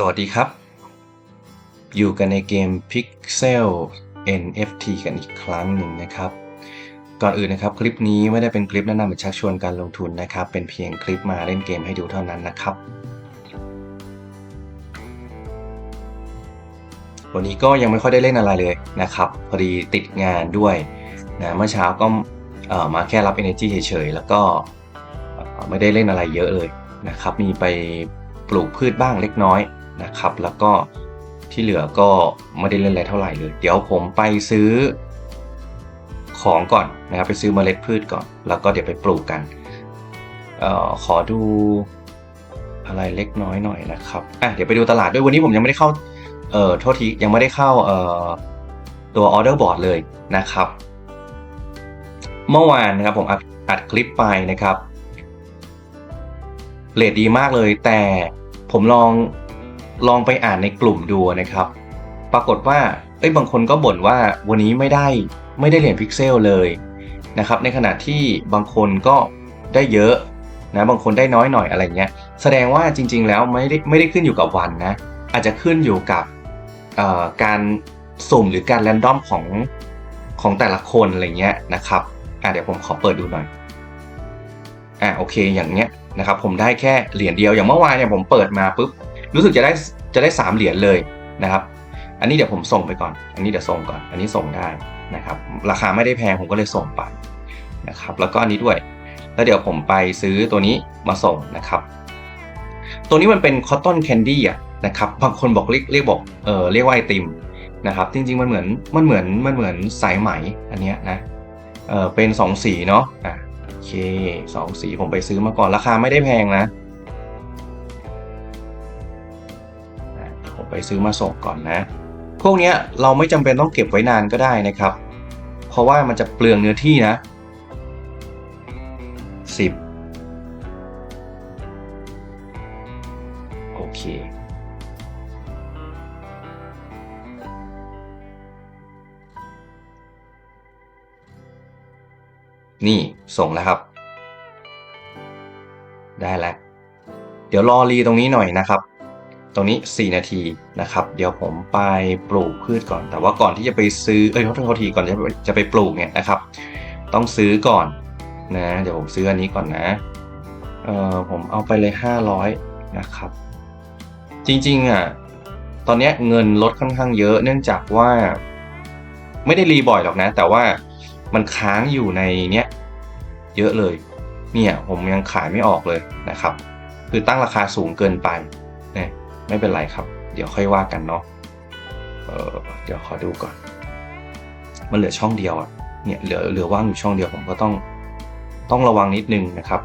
สวัสดีครับ อยู่กันในเกม Pixel NFT กันอีกครั้งหนึ่งนะครับ ก่อนอื่นนะครับคลิปนี้ไม่ได้เป็นคลิปแนะนำหรือชักชวนการลงทุนนะครับ เป็นเพียงคลิปมาเล่นเกมให้ดูเท่านั้นนะครับ วันนี้ก็ยังไม่ค่อยได้เล่นอะไรเลยนะครับ พอดีติดงานด้วยนะเมื่อเช้าก็มาแค่รับ Energy เฉยๆ แล้วก็ไม่ได้เล่นอะไรเยอะเลยนะครับ มีไปปลูกพืชบ้างเล็กน้อย นะครับ แล้วก็ที่เหลือก็ไม่ได้เล่นอะไรเท่าไหร่เลย เดี๋ยวผมไปซื้อของก่อนนะครับไปซื้อเมล็ดพืชก่อน แล้วก็เดี๋ยวไปปลูกกันออขอดูอะไรเล็กน้อยหน่อยนะครับอะเดี๋ยวไปดูตลาดด้วยวันนี้ผมยังไม่ได้เข้าเอ่อโทษทียังไม่ได้เข้าเอ่อตัวออเดอร์บอร์ดเลยนะครับ เมื่อวานนะครับผมอัดอัดคลิปไปนะครับเรทดีมากเลยแต่ผมลอง ลองไปอ่านในกลุ่มดูนะครับ ปรากฏว่าเอ้ยบางคนก็บ่นว่าวันนี้ไม่ได้ไม่ได้เหรียญพิกเซลเลยนะครับ ในขณะที่บางคนก็ได้เยอะนะบางคนได้น้อยหน่อยอะไรเงี้ย แสดงว่าจริง ๆ แล้วไม่ได้ไม่ได้ขึ้นอยู่กับวันนะ อาจจะขึ้นอยู่กับการสุ่มหรือการแรนดอมของของแต่ละคนอะไรเงี้ยนะครับอะเดี๋ยวผมขอเปิดดูหน่อยอะโอเคอย่างเงี้ยนะครับผมได้แค่เหรียญเดียวอย่างเมื่อวานเนี่ยผมเปิดมาปุ๊บ รู้สึกจะได้จะได้สามเหรียญเลยนะครับ อันนี้เดี๋ยวผมส่งไปก่อน อันนี้เดี๋ยวส่งก่อน อันนี้ส่งได้นะครับ ราคาไม่ได้แพงผมก็เลยส่งไปนะครับ แล้วก็อันนี้ด้วย แล้วเดี๋ยวผมไปซื้อตัวนี้มาส่งนะครับ ตัวนี้มันเป็นคอตตอนแคนดี้อะนะครับ บางคนบอกเรียกเรียกบอกเออเรียกว่าไอติมนะครับ จริงๆมันเหมือนมันเหมือนมันเหมือนสายไหมอันเนี้ยนะ เออเป็นสองสีเนาะ อะโอเคสองสีผมไปซื้อมาก่อน ราคาไม่ได้แพงนะ ซื้อมาส่งก่อนนะ พวกนี้เราไม่จำเป็นต้องเก็บไว้นานก็ได้นะครับ เพราะว่ามันจะเปลืองเนื้อที่นะสิบโอเคนี่ส่งแล้วครับ ได้แล้ว เดี๋ยวรอรีตรงนี้หน่อยนะครับ ตรงนี้ 4 นาทีนะครับ เดี๋ยวผมไปปลูกพืชก่อน แต่ว่าก่อนที่จะไปซื้อ เอ้ยโทษโทษทีก่อนจะไปจะไปปลูกเนี่ยนะครับ ต้องซื้อก่อนนะ เดี๋ยวผมซื้ออันนี้ก่อนนะ เออผมเอาไปเลย 500 นะครับ จริงๆอะ ตอนเนี้ยเงินลดค่อนข้างเยอะเนื่องจากว่า ไม่ได้รีบ่อยหรอกนะ แต่ว่ามันค้างอยู่ในเนี้ยเยอะเลย เนี่ยผมยังขายไม่ออกเลยนะครับ คือตั้งราคาสูงเกินไป ไม่เป็นไรครับ เดี๋ยวค่อยว่ากันเนาะเออเดี๋ยวขอดูก่อน มันเหลือช่องเดียวอะเนี่ยเหลือเหลือว่างอยู่ช่องเดียวผมก็ต้องต้องระวังนิดนึงนะครับ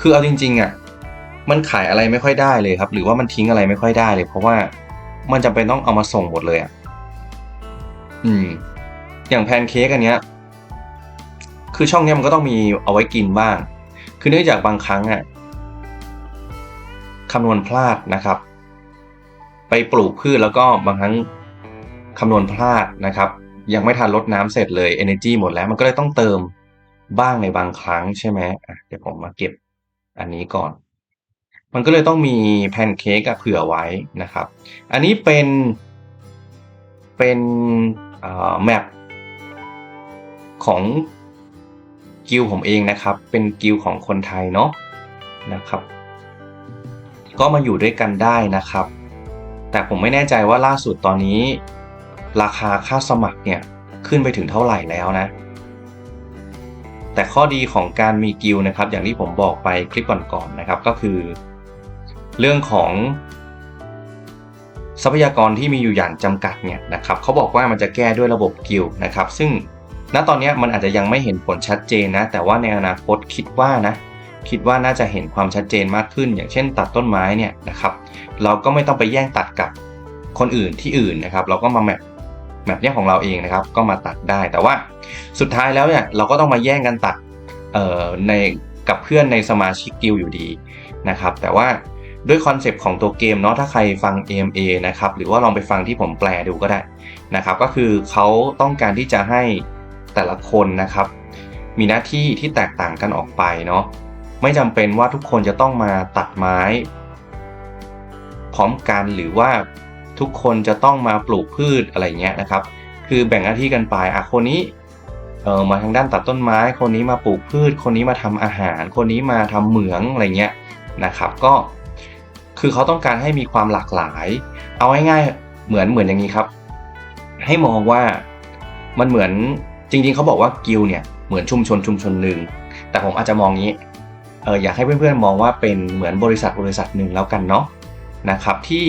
คือเอาจริงๆอะมันขายอะไรไม่ค่อยได้เลยครับ หรือว่ามันทิ้งอะไรไม่ค่อยได้เลย เพราะว่ามันจำเป็นต้องเอามาส่งหมดเลยอะอืม อย่างแพนเค้กอันเนี้ย คือช่องเนี้ยมันก็ต้องมีเอาไว้กินบ้าง คือเนื่องจากบางครั้งอะคำนวณพลาดนะครับ ไปปลูกพืชแล้วก็บางครั้งคำนวณพลาดนะครับ ยังไม่ทันลดน้ำเสร็จเลย energy หมดแล้วมันก็เลยต้องเติมบ้างในบางครั้งใช่ไหมเดี๋ยวผมมาเก็บอันนี้ก่อน มันก็เลยต้องมีแพนเค้กเผื่อไว้นะครับ อันนี้เป็นเป็นแมปของกิลผมเองนะครับ เป็นกิลของคนไทยเนาะนะครับ ก็มาอยู่ด้วยกันได้นะครับ แต่ผมไม่แน่ใจว่าล่าสุดตอนนี้ ราคาค่าสมัครเนี่ยขึ้นไปถึงเท่าไหร่แล้วนะ แต่ข้อดีของการมีกิลนะครับ อย่างที่ผมบอกไปคลิปก่อนๆนะครับก็คือ เรื่องของทรัพยากรที่มีอยู่อย่างจำกัดเนี่ยนะครับเขาบอกว่ามันจะแก้ด้วยระบบกิลนะครับ ซึ่งณตอนนี้มันอาจจะยังไม่เห็นผลชัดเจนนะ แต่ว่าในอนาคตคิดว่านะ คิดว่าน่าจะเห็นความชัดเจนมากขึ้น อย่างเช่น ตัดต้นไม้เนี่ยนะครับ เราก็ไม่ต้องไปแย่งตัดกับคนอื่นที่อื่นนะครับ เราก็มาแมปแมปเนี้ยของเราเองนะครับ ก็มาตัดได้ แต่ว่าสุดท้ายแล้วเนี่ยเราก็ต้องมาแย่งกันตัดในกับเพื่อนในสมาชิกกิลอยู่ดีนะครับ แต่ว่าด้วยคอนเซปต์ของตัวเกมเนาะถ้าใครฟัง AMA นะครับหรือว่าลองไปฟังที่ผมแปลดูก็ได้นะครับ ก็คือเขาต้องการที่จะให้แต่ละคนนะครับ มีหน้าที่ที่แตกต่างกันออกไปเนาะ ไม่จำเป็นว่าทุกคนจะต้องมาตัดไม้ พร้อมกันหรือว่าทุกคนจะต้องมาปลูกพืชอะไรเงี้ยนะครับ คือแบ่งหน้าที่กันไปอะคนนี้เออมาทางด้านตัดต้นไม้ คนนี้มาปลูกพืช คนนี้มาทำอาหาร คนนี้มาทำเหมืองอะไรเงี้ยนะครับ ก็คือเขาต้องการให้มีความหลากหลาย เอาง่ายๆเหมือนเหมือนอย่างนี้ครับ ให้มองว่ามันเหมือนจริงๆเขาบอกว่ากิลเนี่ยเหมือนชุมชนชุมชนหนึ่งแต่ผมอาจจะมองงี้ อออยากให้เพื่อนๆมองว่าเป็นเหมือนบริษัทบริษัทหนึ่งแล้วกันเนาะนะครับที่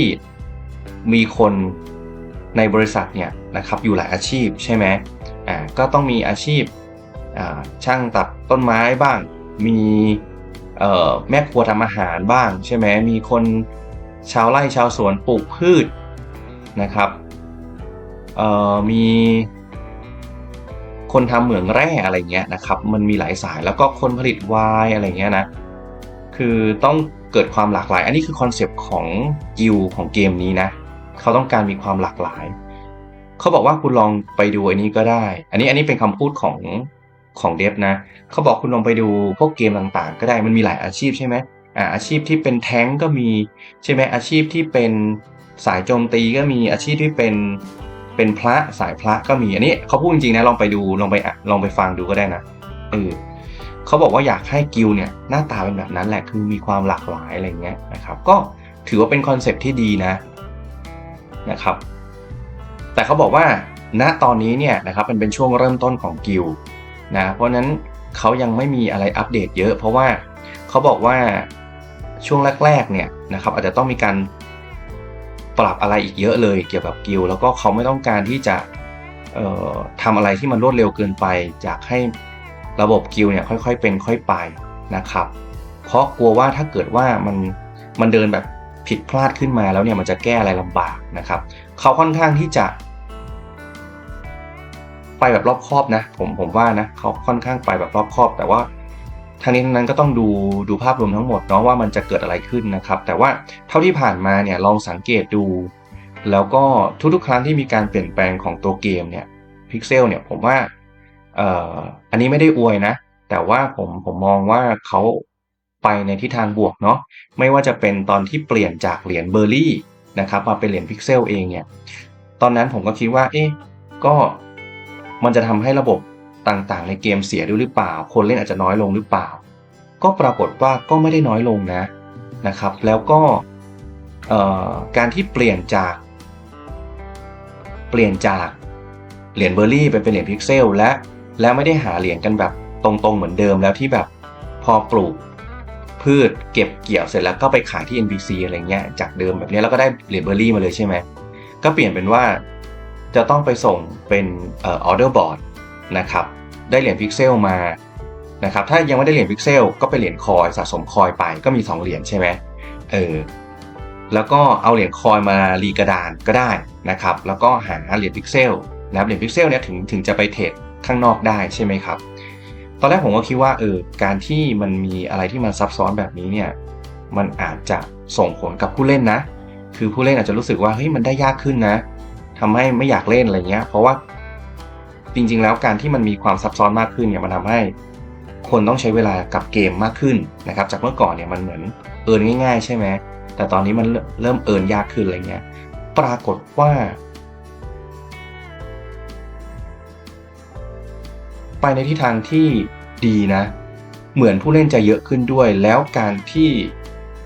มีคนในบริษัทเนี่ยนะครับอยู่หลายอาชีพใช่ไหมอ่าก็ต้องมีอาชีพอ่าช่างตัดต้นไม้บ้าง มีเอ่อแม่ครัวทำอาหารบ้างใช่ไหมมีคนชาวไร่ชาวสวนปลูกพืชนะครับเอ่อมี คนทำเหมืองแร่อะไรเงี้ยนะครับ มันมีหลายสายแล้วก็คนผลิตไวน์อะไรเงี้ยนะคือต้องเกิดความหลากหลาย อันนี้คือคอนเซปต์ของกิลของเกมนี้นะเขาต้องการมีความหลากหลาย เขาบอกว่าคุณลองไปดูอันนี้ก็ได้ อันนี้อันนี้เป็นคำพูดของของเดฟนะ เขาบอกคุณลองไปดูพวกเกมต่างๆ ก็ได้มันมีหลายอาชีพใช่ไหมอ่าอาชีพที่เป็นแท้งก็มีใช่ไหมอาชีพที่เป็นสายโจมตีก็มีอาชีพที่เป็น เป็นพระสายพระก็มีอันนี้เขาพูดจริงๆนะลองไปดูลองไปลองไปฟังดูก็ได้นะเออเขาบอกว่าอยากให้กิลเนี่ยหน้าตาเป็นแบบนั้นแหละคือมีความหลากหลายอะไรเงี้ยนะครับ ก็ถือว่าเป็นคอนเซปที่ดีนะนะครับ แต่เขาบอกว่าณตอนนี้เนี่ยนะครับมันเป็นช่วงเริ่มต้นของกิลนะเพราะนั้นเขายังไม่มีอะไรอัปเดตเยอะ เพราะว่าเขาบอกว่าช่วงแรกๆเนี่ยนะครับอาจจะต้องมีการ ปรับอะไรอีกเยอะเลยเกี่ยวกับกิลแล้วก็เขาไม่ต้องการที่จะเอ่อทำอะไรที่มันรวดเร็วเกินไป อยากให้ระบบกิลเนี่ยค่อยๆ เป็นค่อยไปนะครับ เพราะกลัวว่าถ้าเกิดว่ามันมันเดินแบบผิดพลาดขึ้นมาแล้วเนี่ยมันจะแก้อะไรลำบากนะครับ เขาค่อนข้างที่จะ ไปแบบรอบคอบนะ ผมผมว่านะเขาค่อนข้างไปแบบรอบคอบ แต่ว่า ทางนี้ทั้งนั้นก็ต้องดูดูภาพรวมทั้งหมดเนาะว่ามันจะเกิดอะไรขึ้นนะครับ แต่ว่าเท่าที่ผ่านมาเนี่ยลองสังเกตดู แล้วก็ทุกๆ ครั้งที่มีการเปลี่ยนแปลงของตัวเกมเนี่ยพิกเซลเนี่ยผมว่าเอ่ออันนี้ไม่ได้อวยนะ แต่ว่าผมผมมองว่าเขาไปในทิศทางบวกเนาะไม่ว่าจะเป็นตอนที่เปลี่ยนจากเหรียญเบอร์รี่นะครับมาเป็นเหรียญพิกเซลเองเนี่ยตอนนั้นผมก็คิดว่าเอ๊ะก็มันจะทำให้ระบบ ต่างๆ ในเกมเสียด้วยหรือเปล่า คนเล่นอาจจะน้อยลงหรือเปล่า ก็ปรากฏว่าก็ไม่ได้น้อยลงนะนะครับ แล้วก็การที่เปลี่ยนจาก เปลี่ยนจากเหรียญเบอร์รี่ไปเป็นเหรียญพิกเซลและและไม่ได้หาเหรียญกันแบบตรงๆเหมือนเดิมแล้วที่แบบพอปลูกพืชเก็บเกี่ยวเสร็จแล้วก็ไปขายที่ NPC อะไรเงี้ยจากเดิมแบบนี้แล้วก็ได้เหรียญเบอร์รี่มาเลยใช่ไหมก็เปลี่ยนเป็นว่าจะต้องไปส่งเป็นออเดอร์บอร์ด นะครับได้เหรียญพิกเซลมานะครับถ้ายังไม่ได้เหรียญพิกเซลก็ไปเหรียญคอยสะสมคอยไปก็มี 2 เหรียญใช่ไหมเออแล้วก็เอาเหรียญคอยมารีกระดานก็ได้นะครับแล้วก็หาเหรียญพิกเซลนะครับเหรียญพิกเซลเนี่ยถึงถึงจะไปเทรดข้างนอกได้ใช่ไหมครับตอนแรกผมก็คิดว่าเออการที่มันมีอะไรที่มันซับซ้อนแบบนี้เนี่ยมันอาจจะส่งผลกับผู้เล่นนะ คือผู้เล่นอาจจะรู้สึกว่าเฮ้ยมันได้ยากขึ้นนะทำให้ไม่อยากเล่นอะไรเงี้ย เพราะว่า จริงๆ แล้วการที่มันมีความซับซ้อนมากขึ้นเนี่ยมันทำให้คนต้องใช้เวลากับเกมมากขึ้นนะครับ จากเมื่อก่อนเนี่ยมันเหมือนเอินง่าย ๆ ใช่ไหมแต่ตอนนี้มันเริ่มเอินยากขึ้นอะไรเงี้ย ปรากฏว่า ไปในทิศทางที่ดีนะ เหมือนผู้เล่นจะเยอะขึ้นด้วย แล้วการที่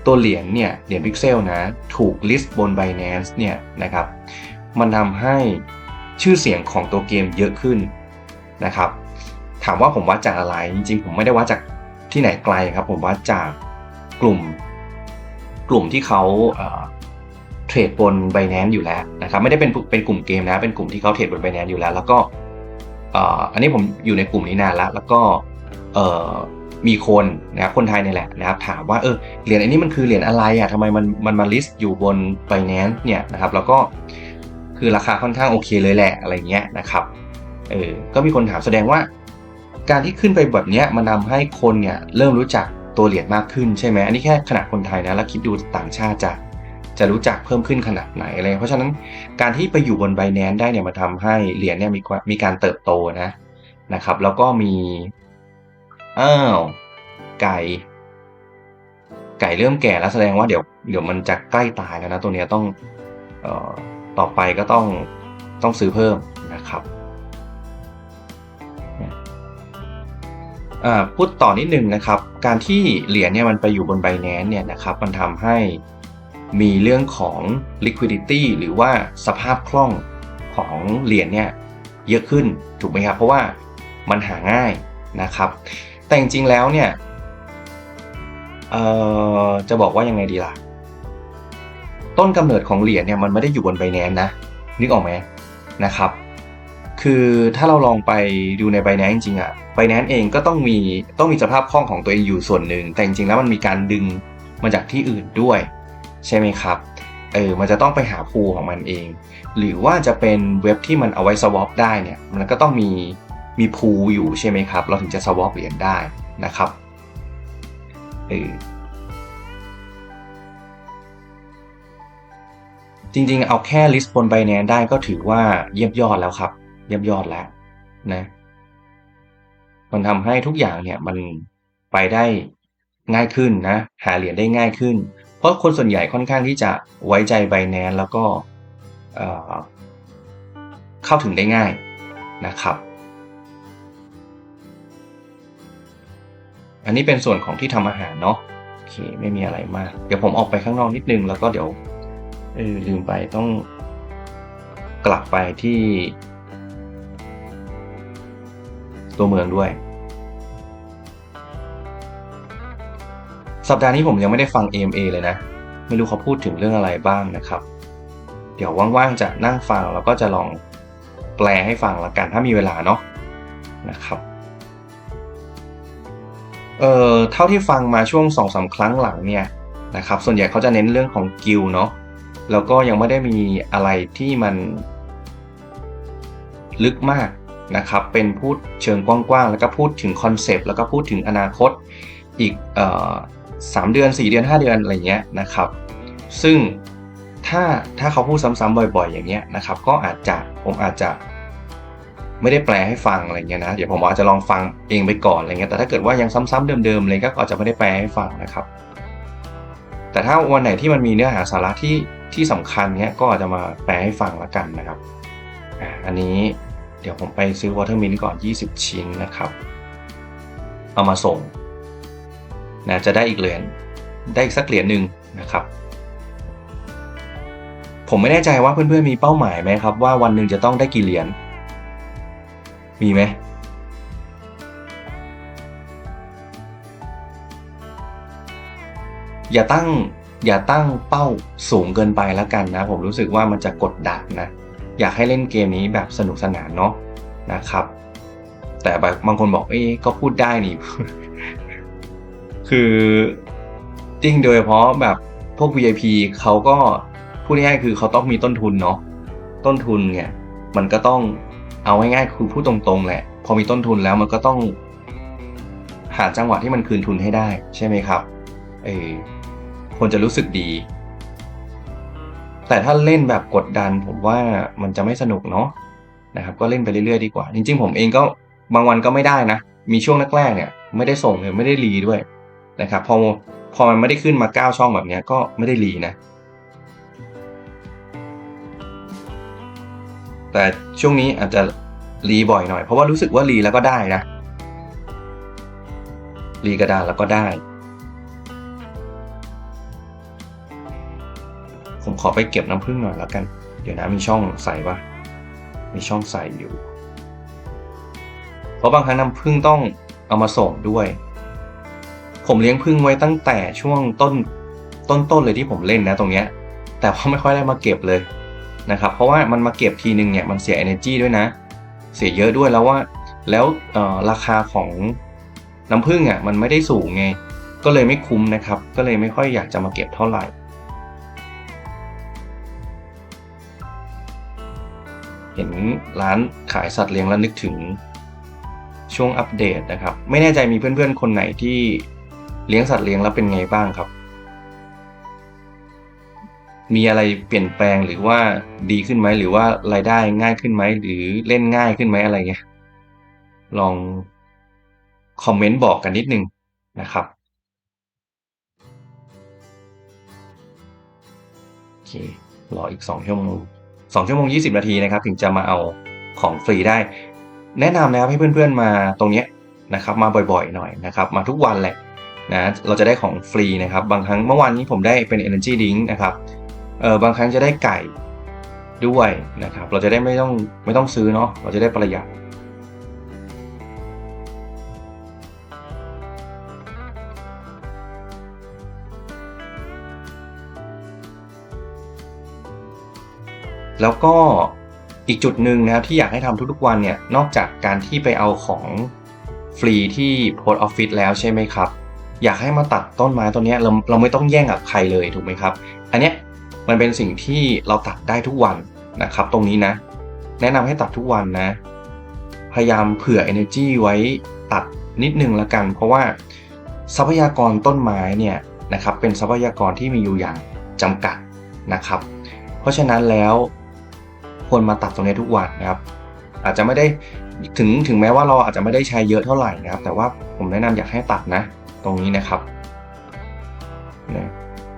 ตัวเหรียญเนี่ยเหรียญพิกเซลนะ ถูกลิสต์บน Binance เนี่ยนะครับ มันทำให้ ชื่อเสียงของตัวเกมเยอะขึ้นนะครับ ถามว่าผมวัดจากอะไร จริงๆ ผมไม่ได้วัดจากที่ไหนไกลครับ ผมวัดจากกลุ่ม กลุ่มที่เขาเทรดบน b บ n a n c e อยู่แล้วนะครับ ไม่ได้เป็นเป็นกลุ่มเกมนะ เป็นกลุ่มที่เขาเทรดบน b บ n a n c e อยู่แล้ว แล้วก็อันนี้ผมอยู่ในกลุ่มนี้นานแล้ว แล้วก็มีคนนะครับคนไทยนี่แหละนะครับถามว่าเออเหรียญอันนี้มันคือเหรียญอะไรอะทำไมมันมันมาลิสต์อยู่บน b บ n a n c e เนี่ยนะครับแล้วก็ คือราคาค่อนข้างโอเคเลยแหละอะไรเงี้ยนะครับเออก็มีคนถามแสดงว่า การที่ขึ้นไปแบบนี้มันนาให้คนเนี่ยเริ่มรู้จักตัวเหรียญมากขึ้นใช่ไหมอันนี้แค่ขนาดคนไทยนะแล้วคิดดูต่างชาติจะจะรู้จักเพิ่มขึ้นขนาดไหนอะไรเพราะฉะนั้นการที่ไปอยู่บนไบแนนได้เนี่ยมาทำให้เหรียญเนี่ยมีมีการเติบโตนะนะครับ แล้วก็มีอ้าวไก่ ไก่เริ่มแก่แล้วแสดงว่าเดี๋ยวเดี๋ยวมันจะใกล้ตายแล้วนะตัวเนี้ยต้องเอ่อ ต่อไปก็ต้องต้องซื้อเพิ่มนะครับพูดต่อนิดนึงนะครับ การที่เหรียญเนี่ยมันไปอยู่บน Binance เนี่ยนะครับ มันทำให้มีเรื่องของ liquidity หรือว่าสภาพคล่องของเหรียญเนี่ยเยอะขึ้นถูกไหมครับ เพราะว่ามันหาง่ายนะครับ แต่จริงๆแล้วเนี่ยจะบอกว่ายังไงดีล่ะ ต้นกำเนิดของเหรียญเนี่ยมันไม่ได้อยู่บน Binance นะ นึกออกไหมนะครับ คือถ้าเราลองไปดูใน Binance จริงๆอะ Binance เองก็ต้องมีต้องมีสภาพคล่องของตัวเองอยู่ส่วนหนึ่ง แต่จริงๆแล้วมันมีการดึงมาจากที่อื่นด้วย ใช่ไหมครับเออมันจะต้องไปหาพูของมันเอง หรือว่าจะเป็นเว็บที่มันเอาไว้ swap ได้เนี่ยมันก็ต้องมีมีพูอยู่ใช่ไหมครับ เราถึงจะ swap เหรียญได้นะครับเออ จริงๆ เอาแค่ list บน Binance ได้ก็ถือว่าเยี่ยมยอดแล้วครับ เยี่ยมยอดแล้วนะ มันทำให้ทุกอย่างเนี่ยมันไปได้ง่ายขึ้นนะ หาเหรียญได้ง่ายขึ้น เพราะคนส่วนใหญ่ค่อนข้างที่จะไว้ใจ Binance แล้วก็เเข้าถึงได้ง่ายนะครับ อันนี้เป็นส่วนของที่ทำอาหารเนาะโอเคไม่มีอะไรมาก เดี๋ยวผมออกไปข้างนอกนิดนึงแล้วก็เดี๋ยว เออลืมไปต้องกลับไปที่ ตัวเมืองด้วย สัปดาห์นี้ผมยังไม่ได้ฟัง AMA เลยนะ ไม่รู้เขาพูดถึงเรื่องอะไรบ้างนะครับ เดี๋ยวว่างๆจะนั่งฟังแล้วก็จะลองแปลให้ฟังละกันถ้ามีเวลาเนาะนะครับเอ่อเท่าที่ฟังมาช่วงสองสาครั้งหลังเนี่ยนะครับส่วนใหญ่เขาจะเน้นเรื่องของกิลเนาะ แล้วก็ยังไม่ได้มีอะไรที่มันลึกมากนะครับ เป็นพูดเชิงกว้างๆ แล้วก็พูดถึงคอนเซปต์แล้วก็พูดถึงอนาคตอีกสามเดือน 4 เดือน 5 เดือนอะไรเงี้ยนะครับ ซึ่งถ้าถ้าเขาพูดซ้ำๆบ่อย ๆ อย่างเงี้ยนะครับ ก็อาจจะผมอาจจะไม่ได้แปลให้ฟังอะไรเงี้ยนะ เดี๋ยวผมอาจจะลองฟังเองไปก่อนอะไรเงี้ย แต่ถ้าเกิดว่ายังซ้ำๆเดิมๆเลยก็อาจจะไม่ได้แปลให้ฟังนะครับ แต่ถ้าวันไหนที่มันมีเนื้อหาสาระที่ ที่สำคัญเนี้ยก็อาจจะมาแปลให้ฟังละกันนะครับอ่าอันนี้เดี๋ยวผมไปซื้อวอเตอร์มินก่อน 20 ชิ้นนะครับ เอามาส่งนะจะได้อีกเหรียญได้อีกสักเหรียญหนึ่งนะครับ ผมไม่แน่ใจว่าเพื่อนๆมีเป้าหมายไหมครับ ว่าวันหนึ่งจะต้องได้กี่เหรียญมีไหมอย่าตั้ง อย่าตั้งเป้าสูงเกินไปแล้วกันนะ ผมรู้สึกว่ามันจะกดดันนะ อยากให้เล่นเกมนี้แบบสนุกสนานเนาะนะครับ แต่บางคนบอกเอ้ก็พูดได้นี่ คือจริงโดยเฉพาะแบบพวก VIP เขาก็พูดง่ายๆคือเขาต้องมีต้นทุนเนาะต้นทุนเนี่ย มันก็ต้องเอาง่ายๆคือพูดตรงๆแหละ พอมีต้นทุนแล้วมันก็ต้อง หาจังหวะที่มันคืนทุนให้ได้ ใช่ไหมครับ เออ ควรจะรู้สึกดี แต่ถ้าเล่นแบบกดดัน ผมว่ามันจะไม่สนุกเนาะนะครับ ก็เล่นไปเรื่อยๆดีกว่า จริง ๆ ผมเองก็บางวันก็ไม่ได้นะ มีช่วงแรกๆเนี่ย ไม่ได้ส่งเลยไม่ได้รีด้วยนะครับ พอพอมันไม่ได้ขึ้นมาเก้าช่องแบบนี้ก็ไม่ได้รีนะ แต่ช่วงนี้อาจจะรีบ่อยหน่อย เพราะว่ารู้สึกว่ารีแล้วก็ได้นะรีกระดานแล้วก็ได้ ขอไปเก็บน้ำผึ้งหน่อยแล้วกัน เดี๋ยวนะมีช่องใส่ปะมีช่องใส่อยู่ เพราะบางครั้งน้ำผึ้งต้องเอามาส่งด้วย ผมเลี้ยงผึ้งไว้ตั้งแต่ช่วงต้นต้นๆเลยที่ผมเล่นนะตรงเนี้ย แต่ว่าไม่ค่อยได้มาเก็บเลยนะครับ เพราะว่ามันมาเก็บทีนึงเนี่ยมันเสีย energy ด้วยนะ เสียเยอะด้วยแล้วว่า แล้วราคาของน้ำผึ้งอะมันไม่ได้สูงไง ก็เลยไม่คุ้มนะครับ ก็เลยไม่ค่อยอยากจะมาเก็บเท่าไหร่ เห็นร้านขายสัตว์เลี้ยงแล้วนึกถึงช่วงอัปเดตนะครับ ไม่แน่ใจมีเพื่อนๆ คนไหนที่เลี้ยงสัตว์เลี้ยงแล้วเป็นไงบ้างครับ มีอะไรเปลี่ยนแปลงหรือว่าดีขึ้นไหมหรือว่ารายได้ง่ายขึ้นไหมหรือเล่นง่ายขึ้นไหมอะไรเงี้ยลองคอมเมนต์บอกกันนิดนึงนะครับโอเครออีกสองชั่วโมง สองชั่วโมงยี่สิบนาทีนะครับ ถึงจะมาเอาของฟรีได้ แนะนำนะครับให้เพื่อนๆมาตรงนี้นะครับ มาบ่อยๆหน่อยนะครับ มาทุกวันแหละนะเราจะได้ของฟรีนะครับ บางครั้งเมื่อวานนี้ผมได้เป็น energy drink นะครับเออบางครั้งจะได้ไก่ด้วยนะครับ เราจะได้ไม่ต้องไม่ต้องซื้อเนาะเราจะได้ประหยัด แล้วก็อีกจุดหนึ่งนะครับที่อยากให้ทำทุกๆวันเนี่ยนอกจากการที่ไปเอาของฟรีที่โพสต์ออฟฟิศแล้วใช่ไหมครับ อยากให้มาตัดต้นไม้ต้นนี้เราเราไม่ต้องแย่งกับใครเลยถูกไหมครับ อันเนี้ยมันเป็นสิ่งที่เราตัดได้ทุกวันนะครับ ตรงนี้นะ แนะนำให้ตัดทุกวันนะ พยายามเผื่อ energy ไว้ตัดนิดนึงละกัน เพราะว่าทรัพยากรต้นไม้เนี่ยนะครับเป็นทรัพยากรที่มีอยู่อย่างจำกัดนะครับ เพราะฉะนั้นแล้ว ควรมาตัดตรงนี้ทุกวันนะครับ อาจจะไม่ได้ถึงถึงแม้ว่าเราอาจจะไม่ได้ใช้เยอะเท่าไหร่นะครับ แต่ว่าผมแนะนำอยากให้ตัดนะ ตรงนี้นะครับนะ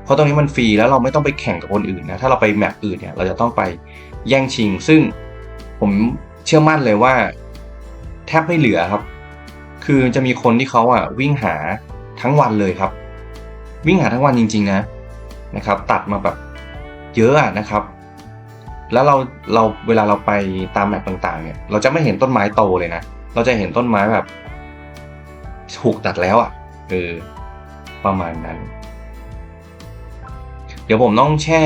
เพราะตรงนี้มันฟรีแล้วเราไม่ต้องไปแข่งกับคนอื่นนะถ้าเราไปแมปอื่นเนี่ยเราจะต้องไปแย่งชิง ซึ่งผมเชื่อมั่นเลยว่า แทบไม่เหลือครับ คือจะมีคนที่เขาอะวิ่งหาทั้งวันเลยครับ วิ่งหาทั้งวันจริง ๆ นะนะครับ ตัดมาแบบเยอะอะนะครับ แล้วเราเราเวลาเราไปตามแมปต่างๆ เนี่ย เราจะไม่เห็นต้นไม้โตเลยนะเราจะเห็นต้นไม้แบบถูกตัดแล้วอะ่ะเออประมาณนั้น เดี๋ยวผมต้องแช่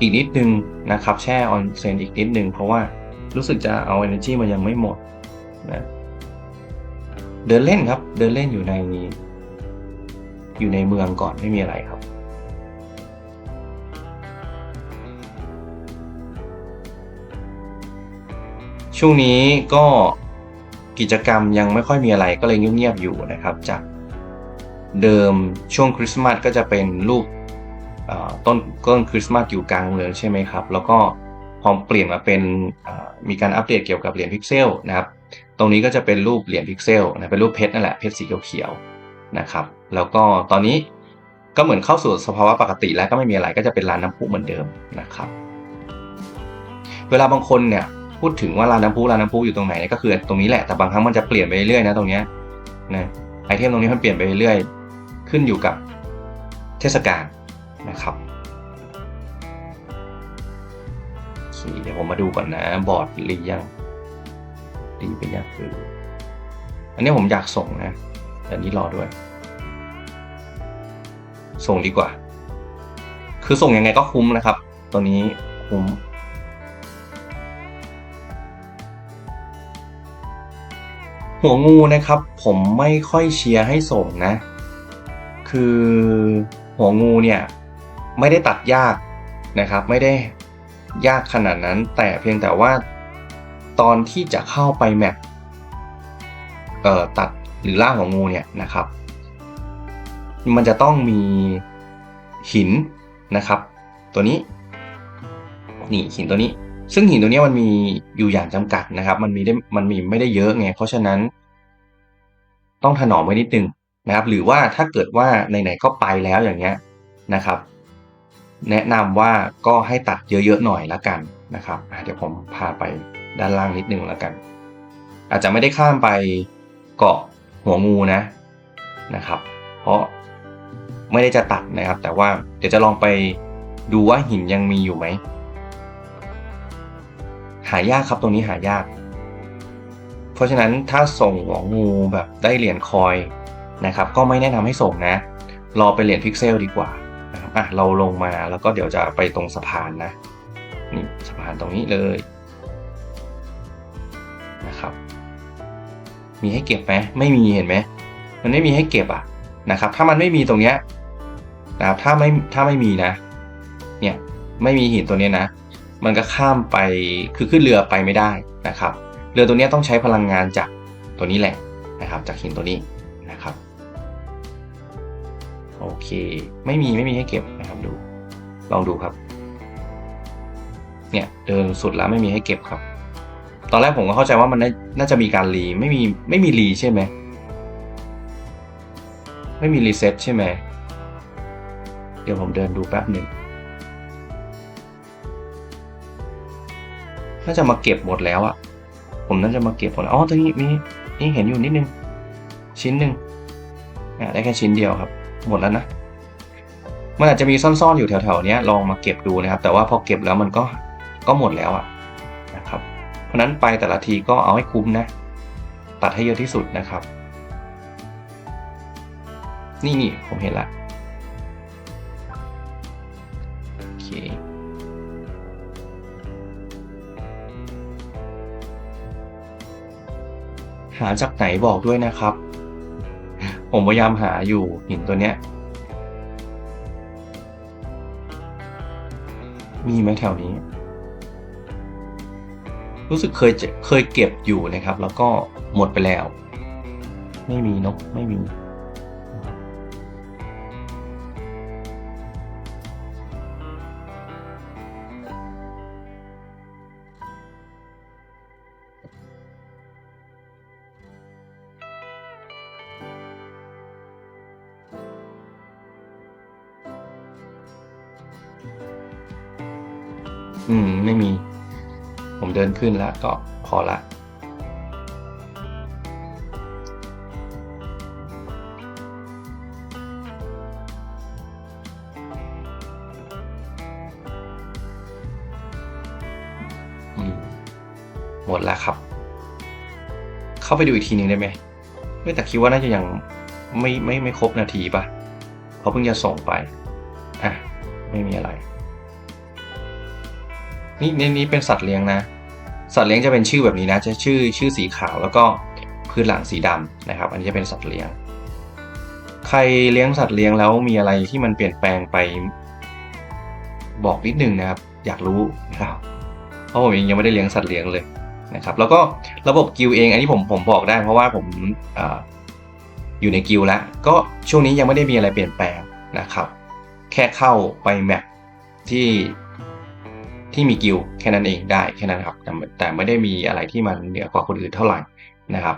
อีกนิดนึงนะครับ แช่ออนเซนอีกนิดนึง เพราะว่ารู้สึกจะเอา energy มันยังไม่หมดนะเดินเล่นครับ เดินเล่นอยู่ในอยู่ในเมืองก่อนไม่มีอะไรครับ ช่วงนี้ก็กิจกรรมยังไม่ค่อยมีอะไรก็เลยเงียบๆอยู่นะครับ จากเดิมช่วงคริสต์มาสก็จะเป็นรูปต้นต้นคริสต์มาสอยู่กลางเมืองใช่ไหมครับ แล้วก็พอเปลี่ยนมาเป็นมีการอัปเดตเกี่ยวกับเหรียญพิกเซลนะครับ ตรงนี้ก็จะเป็นรูปเหรียญพิกเซลนะเป็นรูปเพชรนั่นแหละเพชรสีเขียวๆนะครับ แล้วก็ตอนนี้ก็เหมือนเข้าสู่สภาวะปกติแล้วก็ไม่มีอะไรก็จะเป็นลานน้ำพุเหมือนเดิมนะครับ เวลาบางคนเนี่ย พูดถึงว่าลานน้ำพุลานน้ำพุอยู่ตรงไหนก็คือตรงนี้แหละแต่บางครั้งมันจะเปลี่ยนไปเรื่อยๆนะตรงเนี้ยนะไอเทมตรงนี้มันเปลี่ยนไปเรื่อยๆขึ้นอยู่กับเทศกาลนะครับเคเดี๋ยวผมมาดูก่อนนะบอร์ดรียังรีไปยังคืออันนี้ผมอยากส่งนะแต่นี้รอด้วย ส่งดีกว่า คือส่งยังไงก็คุ้มนะครับ ตัวนี้คุ้ม หัวงูนะครับ ผมไม่ค่อยเชียร์ให้ส่งนะ คือหัวงูเนี่ยไม่ได้ตัดยากนะครับ ไม่ได้ยากขนาดนั้น แต่เพียงแต่ว่าตอนที่จะเข้าไปแมปเอ่อตัดหรือล่าหัวงูเนี่ยนะครับ มันจะต้องมีหินนะครับ ตัวนี้ นี่หินตัวนี้ ซึ่งหินตัวนี้มันมีอยู่อย่างจำกัดนะครับ มันมีได้มันมีไม่ได้เยอะไงเพราะฉะนั้น ต้องถนอมไว้นิดนึงนะครับ หรือว่าถ้าเกิดว่าไหนๆก็ไปแล้วอย่างเงี้ยนะครับ แนะนำว่าก็ให้ตัดเยอะๆหน่อยละกันนะครับเดี๋ยวผมพาไปด้านล่างนิดนึงล้วกัน อาจจะไม่ได้ข้ามไปเกาะหัวงูนะนะครับ เพราะไม่ได้จะตัดนะครับ แต่ว่าเดี๋ยวจะลองไปดูว่าหินยังมีอยู่ไหม หายากครับตรงนี้หายาก เพราะฉะนั้นถ้าส่งหัวงูแบบได้เหรียญคอยนะครับ ก็ไม่แนะนำให้ส่งนะ รอไปเหรียญพิกเซลดีกว่านะครับอะเราลงมาแล้วก็เดี๋ยวจะไปตรงสะพานนะนี่สะพานตรงนี้เลยนะครับ มีให้เก็บไหมไม่มีเห็นไหมมันไม่มีให้เก็บอะนะครับ ถ้ามันไม่มีตรงเนี้ยนะครับถ้าไม่ถ้าไม่มีนะ เนี่ยไม่มีหินตัวเนี้ยนะ มันก็ข้ามไปคือขึ้นเรือไปไม่ได้นะครับ เรือตัวนี้ต้องใช้พลังงานจากตัวนี้แหละนะครับ จากหินตัวนี้นะครับโอเคไม่มีไม่มีให้เก็บนะครับดู ลองดูครับ เนี่ยเดินสุดแล้วไม่มีให้เก็บครับ ตอนแรกผมก็เข้าใจว่ามันน่าจะมีการรีไม่มีไม่มีรีใช่ไหมไม่มีรีเซ็ตใช่ไหมเดี๋ยวผมเดินดูแป๊บหนึ่ง น่าจะมาเก็บหมดแล้วอะผมน่าจะมาเก็บหมดแล้วอ๋อตรงนี้มีนี่เห็นอยู่นิดนึง ชิ้นหนึ่งอะได้แค่ชิ้นเดียวครับ หมดแล้วนะมันอาจจะมีซ่อนๆอยู่แถวๆนี้ลองมาเก็บดูนะครับ แต่ว่าพอเก็บแล้วมันก็ก็หมดแล้วอะนะครับ เพราะฉะนั้นไปแต่ละทีก็เอาให้คุ้มนะ ตัดให้เยอะที่สุดนะครับ นี่นี่ผมเห็นละ หาจากไหนบอกด้วยนะครับ ผมพยายามหาอยู่หินตัวเนี้ย มีไหมแถวนี้ รู้สึกเคยเคยเก็บอยู่นะครับ แล้วก็หมดไปแล้ว ไม่มีเนกไม่มี อืม ไม่มี ผมเดินขึ้นแล้วก็พอละอืมหมดแล้วครับ เข้าไปดูอีกทีหนึ่งได้ไหมไม่แต่คิดว่าน่าจะยังไม่ไม่ไม่ครบนาทีปะเพราะเพิ่งจะส่งไป อะ ไม่มีอะไร นี่นี่นี่เป็นสัตว์เลี้ยงนะ สัตว์เลี้ยงจะเป็นชื่อแบบนี้นะ จะชื่อชื่อสีขาวแล้วก็พื้นหลังสีดำนะครับ อันนี้จะเป็นสัตว์เลี้ยง ใครเลี้ยงสัตว์เลี้ยงแล้วมีอะไรที่มันเปลี่ยนแปลงไป บอกนิดนึงนะครับ อยากรู้นะครับเพราะผมเองยังไม่ได้เลี้ยงสัตว์เลี้ยงเลยนะครับ แล้วก็ระบบกิลเอง อันนี้ผมผมบอกได้ เพราะว่าผมออยู่ในกิลแล้ว ก็ช่วงนี้ยังไม่ได้มีอะไรเปลี่ยนแปลงนะครับ แค่เข้าไปแมปที่ ที่มีกิลแค่นั้นเองได้แค่นั้นครับแต่แต่ไม่ได้มีอะไรที่มันเหนือกว่าคนอื่นเท่าไหร่นะครับ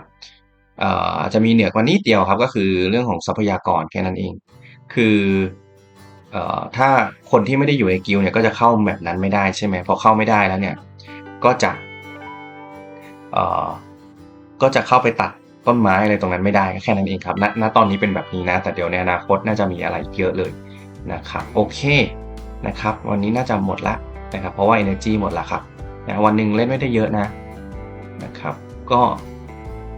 อาจจะมีเหนือกว่านิดเดียวครับก็คือเรื่องของทรัพยากรแค่นั้นเอง คืออถ้าคนที่ไม่ได้อยู่ในกิลเนี่ยก็จะเข้าแมปนั้นไม่ได้ใช่ไหมพอเข้าไม่ได้แล้วเนี่ยก็จะก็จะเข้าไปตัดต้นไม้อะไรตรงนั้นไม่ได้แค่นั้นเองครับณณตอนนี้เป็นแบบนี้นะ แต่เดี๋ยวในอนาคตน่าจะมีอะไรเยอะเลยนะครับ โอเคนะครับ วันนี้น่าจะหมดละ นะครับเพราะว่า energy หมดละครับนะวันหนึ่งเล่นไม่ได้เยอะนะนะครับ ก็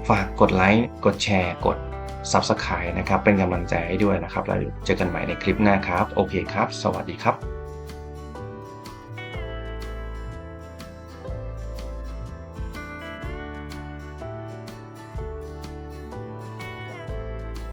ฝากกดไลค์กดแชร์กด Subscribe นะครับ เป็นกำลังใจให้ด้วยนะครับแล้วเจอกันใหม่ในคลิปหน้าครับ โอเคครับ สวัสดีครับ